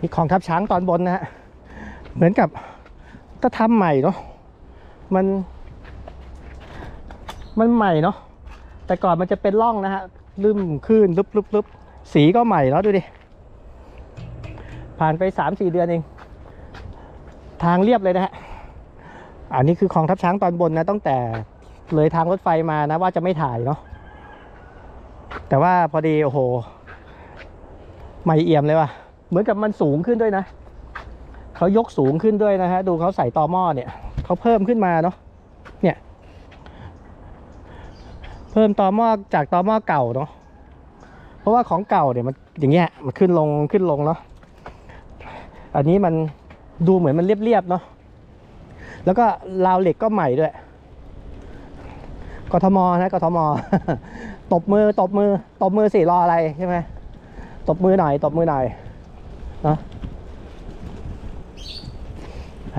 นี่ของทับช้างตอนบนนะฮะเหมือนกับก็ทำใหม่เนาะมัน มันใหม่เนาะแต่ก่อนมันจะเป็นร่องนะฮะลืมขึ้นลุบลุบลุบสีก็ใหม่แล้วดูดิ ผ่านไปสามสี่เดือนเอง ทางเรียบเลยนะฮะอันนี้คือของทับช้างตอนบนนะตั้งแต่เลยทางรถไฟมานะว่าจะไม่ถ่ายเนาะแต่ว่าพอดี โอ้โหใหม่เอี่ยมเลยว่ะ เหมือนกับมันสูงขึ้นด้วยนะเขายกสูงขึ้นด้วยนะฮะดูเขาใส่ตอหม้อเนี่ยเขาเพิ่มขึ้นมาเนาะเนี่ย เพิ่มตอหม้อจากตอหม้อเก่าเนาะเพราะว่าของเก่าเนี่ยมันอย่างเงี้ยมันขึ้นลงขึ้นลงเนาะอันนี้มันดูเหมือนมันเรียบๆเนาะแล้วก็ราวเหล็กก็ใหม่ด้วยกทมนะกทมตบมือตบมือตบมือสิรออะไรใช่ไหมตบมือหน่อยตบมือหน่อย เนาะ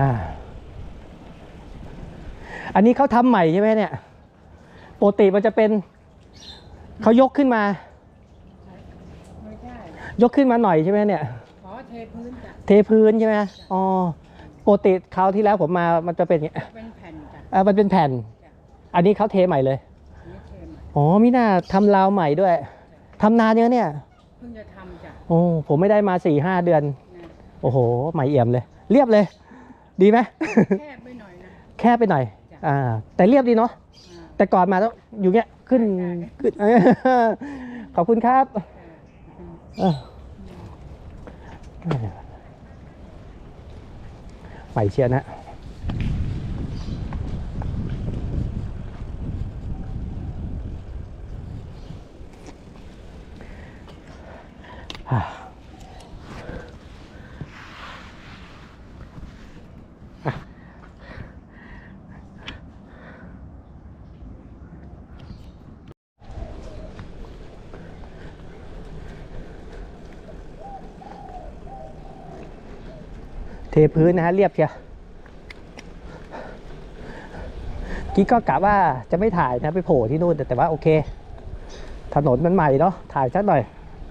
อ่าอันนี้เขาทำใหม่ใช่ไหมเนี่ยปกติมันจะเป็นเขายกขึ้นมา ไม่ใช่ยกขึ้นมาหน่อยใช่ไหมเนี่ย ขอเทพื้นจ้ะเทพื้นใช่ไหมอ๋อปกติคราวที่แล้วผมมามันจะเป็นอย่างเงี้ยเป็นแผ่นจ้ะอ่ามันเป็นแผ่น อันนี้เขาเทใหม่เลยอันนี้เทใหม่อ๋อมิน่าทำราวใหม่ด้วยทำนานยังเนี่ยเพิ่งจะทำจ้ะ โอ้ผมไม่ได้มาสี่ห้าเดือนนะโอ้โหใหม่เอี่ยมเลย เรียบเลย ดีไหม แคบไปหน่อยนะ แคบไปหน่อยจ้ะอ่า แต่เรียบดีเนาะอ่าแต่ก่อนมาต้องอยู่เงี้ยขึ้นขึ้น ขอบคุณครับเออเออใหม่เชียร์นะ เทพื้นนะฮะเรียบเชียวกี้ก็กะว่าจะไม่ถ่ายนะไปโผล่ที่นู่นแต่แต่ว่าโอเค ถนนมันใหม่เนาะถ่ายสักหน่อย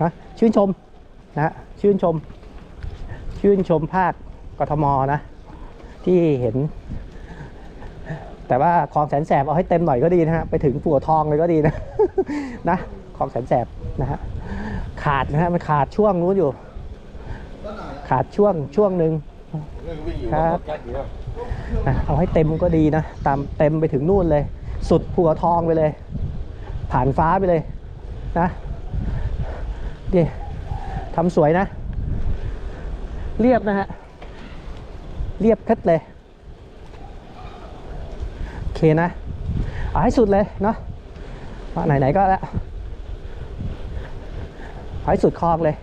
นะชื่นชมนะฮะชื่นชม ชื่นชมภาคกทมนะ ที่เห็น แต่ว่าคลองแสนแสบเอาให้เต็มหน่อยก็ดีนะฮะไปถึงปัวทองเลยก็ดีนะนะคลองแสนแสบนะฮะขาดนะฮะมันขาดช่วงนู้นอยู่ ขาดช่วงช่วงหนึ่ง ครับเอาให้เต็มก็ดีนะ ตามเต็มไปถึงนู่นเลย สุดผัวทองไปเลย ผ่านฟ้าไปเลยนะดิทำสวยนะ เรียบนะฮะ เรียบคัดเลย โอเคนะ เอาให้สุดเลยเนาะไหนๆก็แล้ว เอาให้สุดคลองเลย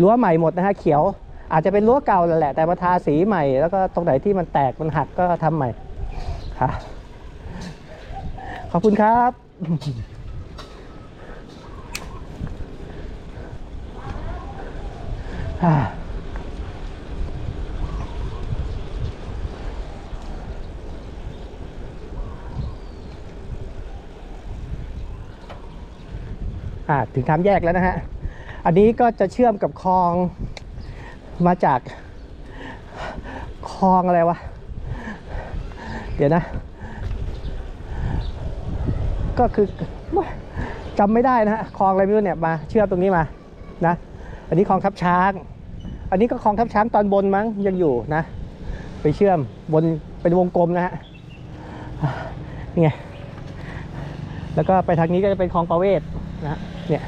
รั้วใหม่หมดนะฮะเขียว อาจจะเป็นรั้วเก่าแหละแต่มาทาสีใหม่แล้วก็ตรงไหนที่มันแตกมันหักก็ทำใหม่ค่ะขอบคุณครับอ่าถึงทางแยกแล้วนะฮะ อันนี้ก็จะเชื่อมกับคลองมาจากคลองอะไรวะ เดี๋ยวนะ ก็คือจำไม่ได้นะฮะคลองอะไรไม่รู้เนี่ยมาเชื่อมตรงนี้มานะ อันนี้คลองทับช้าง อันนี้ก็คลองทับช้างตอนบนมั้งยังอยู่นะ ไปเชื่อมบนเป็นวงกลมนะฮะนี่ไงแล้วก็ไปทางนี้ก็จะเป็นคลองประเวศนะเนี่ย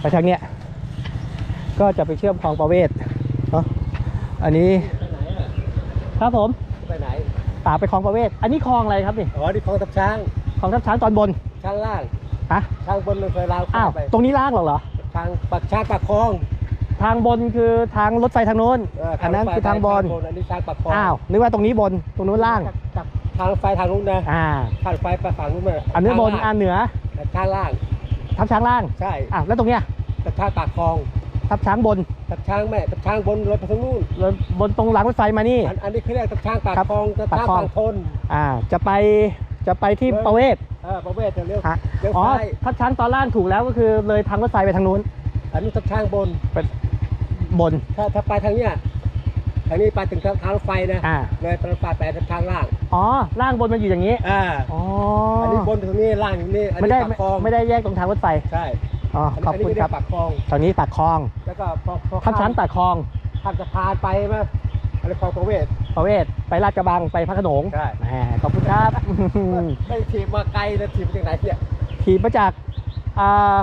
ไปทางเนี้ยก็จะไปเชื่อมคลองประเวศเนาะอันนี้ไปไหนอะครับผมไปไหนป่าไปคลองประเวศ อันนี้คลองอะไรครับนี่อ๋อที่คลองทับช้างคลองทับช้างตอนบนช้างล่างฮะช้างบนมันเคยลาวอ้าวไปตรงนี้ล่างหรอเหรอทางปากช้างปากคลอง ทางบนคือทางรถไฟทางโน้นเอันนั้นคือทางบนอันนี้ทางปากคลองอ้าวนึกว่าตรงนี้บนตรงนู้นล่างจากทางรถไฟทางนู้นนะอ่าทางรถไฟไปฝั่งนู้นมาอันนี้บนทางอัล่างนเหนือทางล่าง ทับช้างล่างใช่อ้าวแล้วตรงเนี้ยทับช้างปากคลองทับช้างบนทับช้างแม่ทับช้างบนรถไปทางนู้นแล้วบนตรงรางรถไฟมานี่อันอันนี้เขาเรียกทับช้างปากครับคลองทับปากช้างคลองปากทนอ่าจะไปจะไปที่ประเวศเออประเวศเลี้ยวฮะเลี้ยวอ๋อซ้ายทับช้างตอนล่างถูกแล้วก็คือเลยทางรถไฟไปทางนู้นอันนี้ทับช้างบนบนถ้าถ้าไปทางเนี้ย ทางนี้ไปถึงทางทางรถไฟนะอ่า เลยทางรถไฟไปทับช้างล่างอ๋อล่างบนมันอยู่อย่างนี้อ่าอ๋ออันนี้บนตรงนี้ล่างอยู่นี่อันไม่นี้ได้ปากคลองไม่ได้แยกตรงทางรถไฟใช่อ๋ออันขอบนี้คุณไม่คได้รับปากคลอง ตอนนี้ปากคลองแล้วก็พอพอทับช้างปากคลองข้ามสะพานไปไหมอะไรคลองประเวศ ประเวศไปลาดกระบังไปพระโขนงใช่ แหมขอบคุณครับไม่ถีบมาไกลนะถีบมาจากไหนเนี่ยขี่มาจากอ่า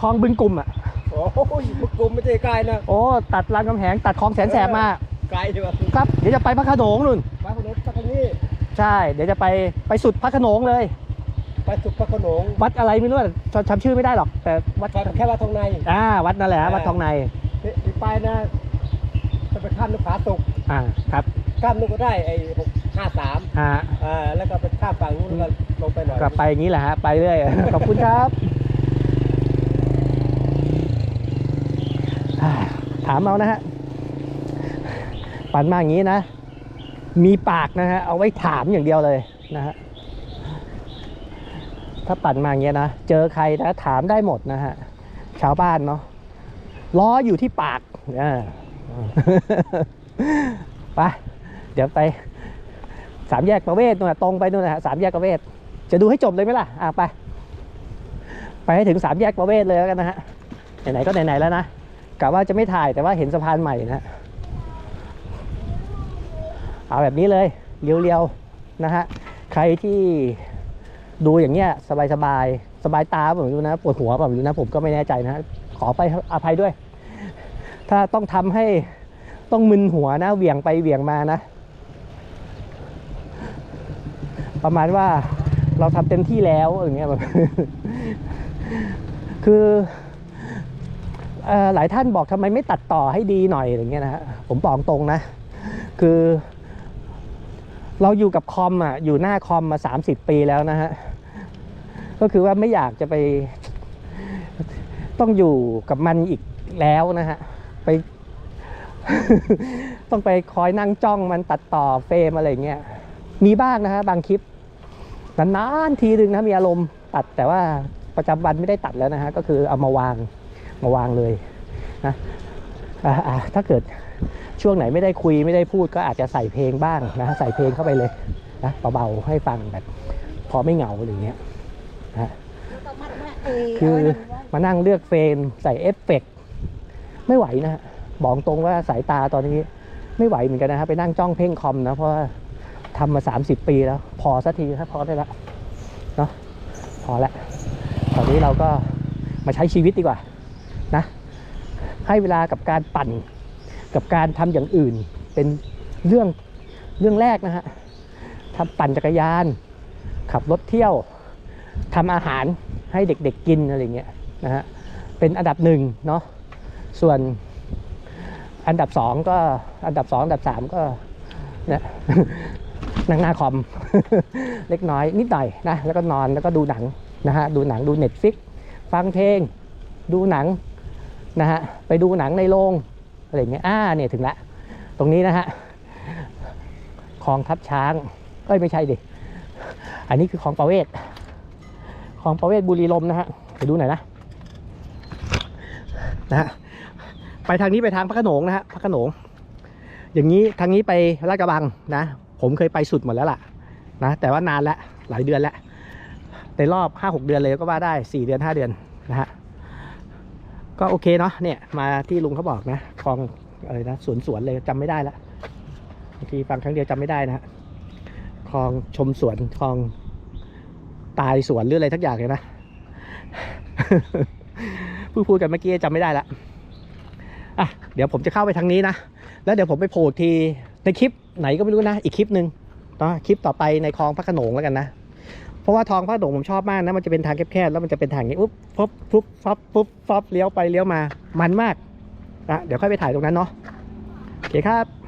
คลองบึงกลุ่มอะโอ้ยมุกกลุมไม่ใช่ไกลนะ โอ้ตัดรามคำแหงตัดคลองแสนแสบมา ไกลใช่ไหมครับ เดี๋ยวจะไปพระโขนงนู่นไปถนนไปทางนี้ใช่ เดี๋ยวจะไปไปสุดพระโขนงเลย ไปสุดพระโขนงวัดอะไรไม่รู้อะจำจำชื่อไม่ได้หรอก แต่วัดไปแค่ว่าทางใน อ่าวัดนั่นแหละฮะวัดทองในอีกไปนะจะไปข้ามนกผาตกอ่าครับข้ามนกก็ได้ไอ้หกห้าสามอ่าอ่าแล้วก็ไปข้ามฝั่งนู้นแล้วก็ลงไปหน่อย กลับไปอย่างนี้แหละฮะ ไปเรื่อย ขอบคุณครับอ่าถามเอานะฮะ ปั่นมาอย่างนี้นะ มีปากนะฮะ เอาไว้ถามอย่างเดียวเลยนะฮะ ถ้าปั่นมาอย่างเงี้ยนะ เจอใครนะถามได้หมดนะฮะ ชาวบ้านเนาะ ล้ออยู่ที่ปากอ่าไป เดี๋ยวไปสามแยกประเวศนู่นนะตรงไปนู่นนะฮะสามแยกประเวศ จะดูให้จบเลยไหมล่ะ อะไป ไปให้ถึงสามแยกประเวศเลยแล้วกันนะฮะ ไหนๆก็ไหนๆแล้วนะกะว่าจะไม่ถ่ายแต่ว่าเห็นสะพานใหม่นะฮะ เอาแบบนี้เลยเรียวๆนะฮะใครที่ดูอย่างเงี้ยสบายสบายๆสบายตาผมไม่รู้นะปวดหัวผมไม่รู้นะผมก็ไม่แน่ใจนะ ขอไปอภัยด้วย ถ้าต้องทำให้ต้องมึนหัวนะเหวี่ยงไปเหวี่ยงมานะ ประมาณว่าเราทำเต็มที่แล้วอย่างเงี้ยแบบคือเอ่อหลายท่านบอกทำไมไม่ตัดต่อให้ดีหน่อยอย่างเงี้ยนะฮะผมบอกตรงนะ คือ เราอยู่กับคอมอะอยู่หน้าคอมมา 30 ปีแล้วนะฮะ ก็คือว่าไม่อยากจะไป ต้องอยู่กับมันอีกแล้วนะฮะ ไป ต้องไปคอยนั่งจ้องมันตัดต่อเฟรมอะไรเงี้ยมีบ้างนะฮะบางคลิปนานๆทีนึงนะมีอารมณ์ตัดแต่ว่าประจำวันไม่ได้ตัดแล้วนะฮะก็คือเอามาวางมาวางเลยนะ ถ้าเกิดช่วงไหนไม่ได้คุยไม่ได้พูดก็อาจจะใส่เพลงบ้างนะใส่เพลงเข้าไปเลยนะเบาๆให้ฟังแบบพอไม่เหงาอะไรอเงี้ยนะคือมานั่งเลือกเฟรมใส่เอฟเฟกต์ไม่ไหวนะฮะบอกตรงว่าสายตาตอนนี้ไม่ไหวเหมือนกันนะครับไปนั่งจ้องเพ่งคอมนะเพราะว่าทำมา 30 ปีแล้ว พอสักทีครับพอได้ละเนาะพอละตอนนี้เราก็มาใช้ชีวิตดีกว่านะ ให้เวลากับการปั่น กับการทำอย่างอื่น เป็นเรื่องเรื่องแรกนะฮะทำปั่นจักรยาน ขับรถเที่ยวทำอาหารให้เด็กๆกินอะไรเงี้ยนะฮะเป็นอันดับหนึ่งเนาะส่วนอันดับสองก็อันดับสองอันดับสามก็เนี่ยนั่งหน้าคอม เล็กน้อยนิดหน่อยนะแล้วก็นอนแล้วก็ดูหนังนะฮะดูหนังดูเน็ตฟิกฟังเพลง ดูหนัง นะฮะไปดูหนังในโรงอะไรเงี้ยอ่าเนี่ยถึงละตรงนี้นะฮะคลองทับช้างเอ้ยไม่ใช่ดิอันนี้คือคลองประเวศคลองประเวศบุรีลมนะฮะไปดูหน่อยนะนะฮะไปทางนี้ไปทางพระโขนงนะฮะพระโขนง อย่างนี้ทางนี้ไปลาดกระบังนะ ผมเคยไปสุดหมดแล้วล่ะนะแต่ว่านานแล้วหลายเดือนแล้วในรอบห้าหกเดือนเลยก็ว่าได้สี่เดือนห้าเดือนนะฮะ ก็โอเคเนาะเนี่ยมาที่ลุงเขาบอกนะคลองอะไรนะสวนสวนเลยจำไม่ได้ละบางทีฟังครั้งเดียวจำไม่ได้นะคลองชมสวนคลองตายสวนหรืออะไรทักอย่างเลยนะพูดพูดกันเมื่อกี้จำไม่ได้ละอะเดี๋ยวผมจะเข้าไปทางนี้นะ แล้วเดี๋ยวผมไปโผล่ทีในคลิปไหนก็ไม่รู้นะ อีกคลิปหนึ่งเนาะคลิปต่อไปในคลองพระขนงแล้วกันนะ เพราะว่าทองพระโด่งผมชอบมากนะมันจะเป็นทางแคบๆแล้วมันจะเป็นทางนี้ปุ๊บปุ๊บปุ๊บฟับปุ๊บฟับเลี้ยวไปเลี้ยวมามันมากนะเดี๋ยวค่อยไปถ่ายตรงนั้นเนาะโอเคครับ